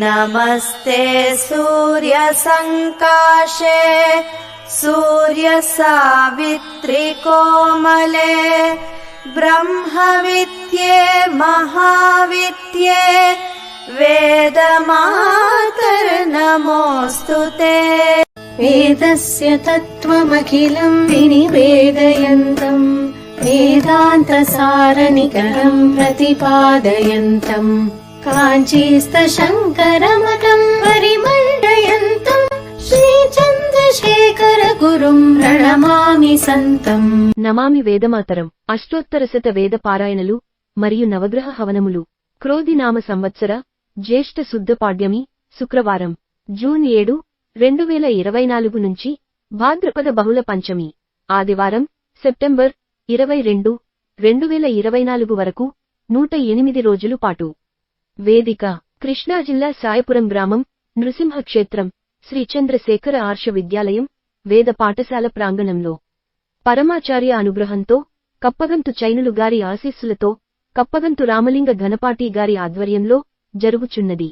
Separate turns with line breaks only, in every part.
नमस्ते सूर्यसङ्काशे सूर्यसावित्रिकोमले ब्रह्मविद्ये महाविद्ये वेदमातर्नमोऽस्तु ते।
वेदस्य तत्त्वमखिलम् विनिवेदयन्तम् वेदान्तसारनिकरम् प्रतिपादयन्तम् काञ्चीस्तशङ्करमठम् परिमण्डयन्तम् श्रीचन्द्रशेखरगुरुम् प्रणमामि सन्तम्
నమామి వేదమాతరం అష్టోత్తరశత వేద పారాయణలు మరియు నవగ్రహ హవనములు క్రోధి నామ సంవత్సర జ్యేష్ఠ శుద్ధ పాడ్యమి శుక్రవారం జూన్ ఏడు రెండు వేల ఇరవై నాలుగు నుంచి భాద్రపద బహుళ పంచమి ఆదివారం సెప్టెంబర్ ఇరవై రెండు రెండు వేల ఇరవై నాలుగు వరకు నూట ఎనిమిది రోజులు పాటు వేదిక కృష్ణా జిల్లా సాయపురం గ్రామం నృసింహక్షేత్రం శ్రీ చంద్రశేఖర ఆర్ష విద్యాలయం వేద పాఠశాల ప్రాంగణంలో. పరమాచార్య అనుగ్రహంతో కప్పగంతు చైనులు గారి ఆశీస్సులతో కప్పగంతు రామలింగ ఘనపాటి గారి ఆధ్వర్యంలో జరుగుచున్నది.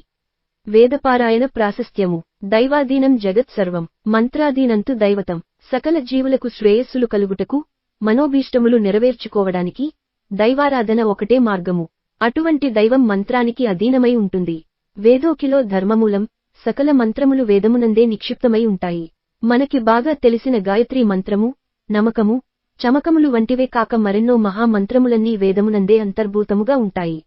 వేదపారాయణ ప్రాశస్త్యము దైవాధీనం జగత్ సర్వం మంత్రాధీనంతు దైవతం సకల జీవులకు శ్రేయస్సులు కలుగుటకు మనోభీష్టములు నెరవేర్చుకోవడానికి దైవారాధన ఒకటే మార్గము. అటువంటి దైవం మంత్రానికి అధీనమై ఉంటుంది. వేదోకిలో ధర్మమూలం సకల మంత్రములు వేదమునందే నిక్షిప్తమై ఉంటాయి. మనకి బాగా తెలిసిన గాయత్రీ మంత్రము నమకము చమకములు వంటివే కాక మరెన్నో మహామంత్రములన్నీ వేదమునందే అంతర్భూతముగా ఉంటాయి.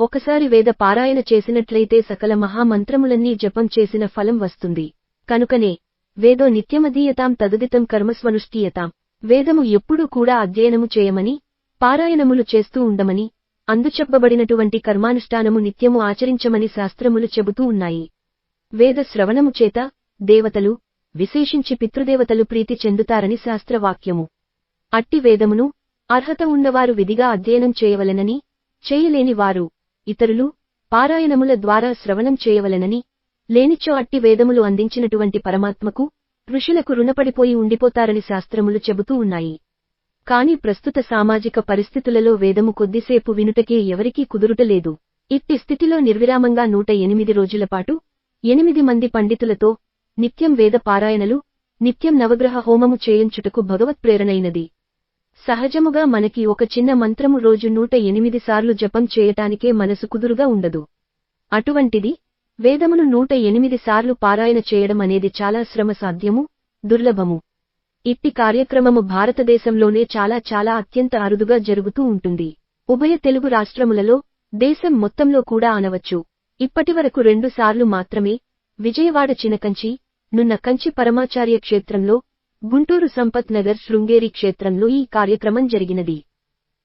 ఒకసారి వేద పారాయణ చేసినట్లయితే సకల మహామంత్రములన్నీ జపం చేసిన ఫలం వస్తుంది. కనుకనే వేదో నిత్యమదీయతాం తదుదితం కర్మస్వనుష్ఠీయతాం. వేదము ఎప్పుడూ కూడా అధ్యయనము చేయమని పారాయణములు చేస్తూ ఉండమని అందుచెప్పబడినటువంటి కర్మానుష్ఠానము నిత్యము ఆచరించమని శాస్త్రములు చెబుతూ ఉన్నాయి. వేద శ్రవణము చేత దేవతలు విశేషించి పితృదేవతలు ప్రీతి చెందుతారని శాస్త్రవాక్యము. అట్టి వేదమును అర్హత ఉన్నవారు విధిగా అధ్యయనం చేయవలెనని చేయలేని వారు ఇతరులు పారాయణముల ద్వారా శ్రవణం చేయవలెనని లేనిచో అట్టి వేదములు అందించినటువంటి పరమాత్మకు ఋషులకు రుణపడిపోయి ఉండిపోతారని శాస్త్రములు చెబుతూ ఉన్నాయి. కాని ప్రస్తుత సామాజిక పరిస్థితులలో వేదము కొద్దిసేపు వినుటకే ఎవరికీ కుదురుటలేదు. ఇట్టి స్థితిలో నిర్విరామంగా నూట ఎనిమిది రోజులపాటు ఎనిమిది మంది పండితులతో నిత్యం వేద పారాయణలు నిత్యం నవగ్రహ హోమము చేయించుటకు భగవత్ ప్రేరణైనది. సహజముగా మనకి ఒక చిన్న మంత్రము రోజు నూట ఎనిమిది సార్లు జపం చేయటానికే మనసు కుదురుగా ఉండదు. అటువంటిది వేదమును నూట ఎనిమిది సార్లు పారాయణ చేయడం అనేది చాలా శ్రమ సాధ్యము దుర్లభము. ఇట్టి కార్యక్రమము భారతదేశంలోనే చాలా చాలా అత్యంత అరుదుగా జరుగుతూ ఉంటుంది. ఉభయ తెలుగు రాష్ట్రములలో దేశం మొత్తంలో కూడా అనవచ్చు ఇప్పటివరకు రెండుసార్లు మాత్రమే విజయవాడ చినకంచి నున్న కంచి పరమాచార్య క్షేత్రంలో గుంటూరు సంపత్ నగర్ శృంగేరి క్షేత్రంలో ఈ కార్యక్రమం జరిగినది.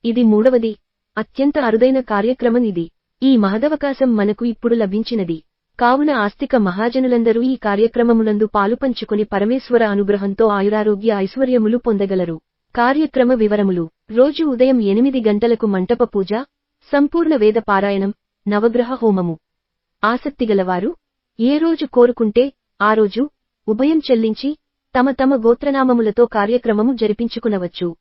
ఇది మూడవది అత్యంత అరుదైన కార్యక్రమం ఇది. ఈ మహదవకాశం మనకు ఇప్పుడు లభించినది. కావున ఆస్తిక మహాజనులందరూ ఈ కార్యక్రమములందు పాలుపంచుకుని పరమేశ్వర అనుగ్రహంతో ఆయురారోగ్య ఐశ్వర్యములు పొందగలరు. కార్యక్రమ వివరములు. రోజు ఉదయం ఎనిమిది గంటలకు మంటప పూజ సంపూర్ణ వేద పారాయణం నవగ్రహ హోమము. ఆసక్తిగలవారు ఏ రోజు కోరుకుంటే ఆ రోజు ఉభయం చెల్లించి తమ తమ గోత్రనామములతో కార్యక్రమము జరిపించుకునవచ్చు.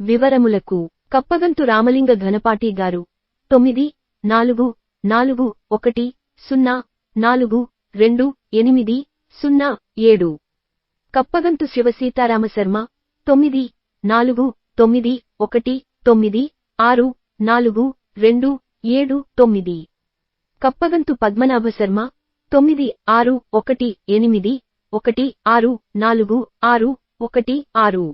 వివరములకు. కప్పగంతు రామలింగ ఘనపాటి గారు. తొమ్మిది నాలుగు నాలుగు ఒకటి సున్నా నాలుగు రెండు ఎనిమిది సున్నా ఏడు. కప్పగంతు శివసీతారామ శర్మ తొమ్మిది నాలుగు తొమ్మిది ఒకటి తొమ్మిది ఆరు నాలుగు రెండు ఏడు తొమ్మిది. కప్పగంతు పద్మనాభ శర్మ తొమ్మిది ఆరు ఒకటి ఎనిమిది ఒకటి ఆరు నాలుగు ఆరు ఒకటి ఆరు.